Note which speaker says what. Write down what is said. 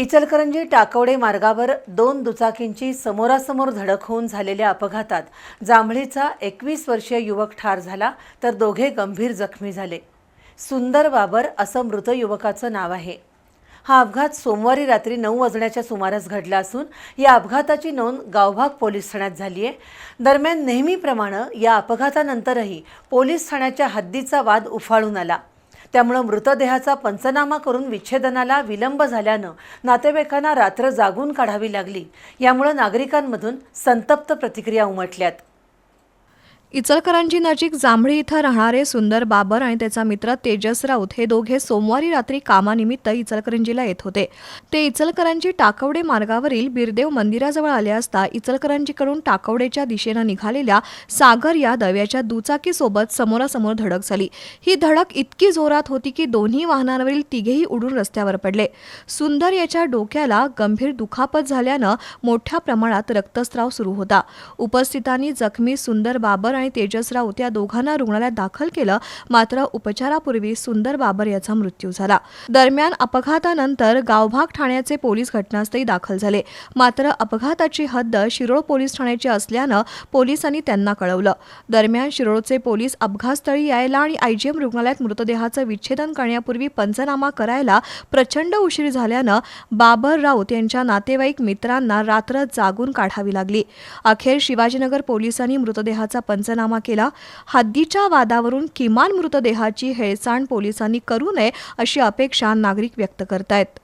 Speaker 1: इचलकरंजी टाकवडे मार्गावर दोन दुचाकींची समोरासमोर धडक होऊन झालेल्या अपघातात जांभळीचा एकवीस वर्षीय युवक ठार झाला तर दोघे गंभीर जखमी झाले. सुंदर बाबर असं मृत युवकाचं नाव आहे. हा अपघात सोमवारी रात्री नऊ वाजण्याच्या सुमारास घडला असून या अपघाताची नोंद गावभाग पोलीस ठाण्यात झाली आहे. दरम्यान नेहमीप्रमाणे या अपघातानंतरही पोलीस ठाण्याच्या हद्दीचा वाद उफाळून आला. त्यामुळं मृतदेहाचा पंचनामा करून विच्छेदनाला विलंब झाल्यानं नातेवाईकांना रात्र जागून काढावी लागली. यामुळं नागरिकांमधून संतप्त प्रतिक्रिया उमटल्यात.
Speaker 2: इचलकरंजी नजीक जांभळी इथं राहणारे सुंदर बाबर आणि त्याचा मित्र तेजस राऊत हे दोघे सोमवारी रात्री कामानिमित्त इचलकरंजीला येत होते. ते इचलकरंजी टाकवडे मार्गावरील बिरदेव मंदिराजवळ आले असता इचलकरंजीकडून टाकवडेच्या दिशेनं निघालेल्या सागर यादव याच्या दुचाकीसोबत समोरासमोर धडक झाली. ही धडक इतकी जोरात होती की दोन्ही वाहनांवरील तिघेही उडून रस्त्यावर पडले. सुंदर याच्या डोक्याला गंभीर दुखापत झाल्यानं मोठ्या प्रमाणात रक्तस्राव सुरू होता. उपस्थितांनी जखमी सुंदर बाबर आणि तेजस राऊत या दोघांना रुग्णालयात दाखल केलं मात्र उपचारापूर्वी सुंदर बाबर याचा मृत्यू झाला. दरम्यान अपघातानंतर गावभाग ठाण्याचे पोलीस घटनास्थळी दाखल झाले. मात्र अपघाताची हद्द शिरोळ पोलीस ठाण्याची असल्यानं पोलिसांनी त्यांना कळवलं. दरम्यान शिरोळचे पोलीस अपघातस्थळी यायला आणि आयजीएम रुग्णालयात मृतदेहाचं विच्छेदन करण्यापूर्वी पंचनामा करायला प्रचंड उशीर झाल्यानं बाबर राऊत यांच्या नातेवाईक मित्रांना रात्र जागून काढावी लागली. अखेर शिवाजीनगर पोलिसांनी मृतदेहाचा पंचनामा केला. हद्दीच्या वादावरून किमान मृतदेहाची हेळसांड पोलिसांनी करू नये अशी अपेक्षा नागरिक व्यक्त करतायत.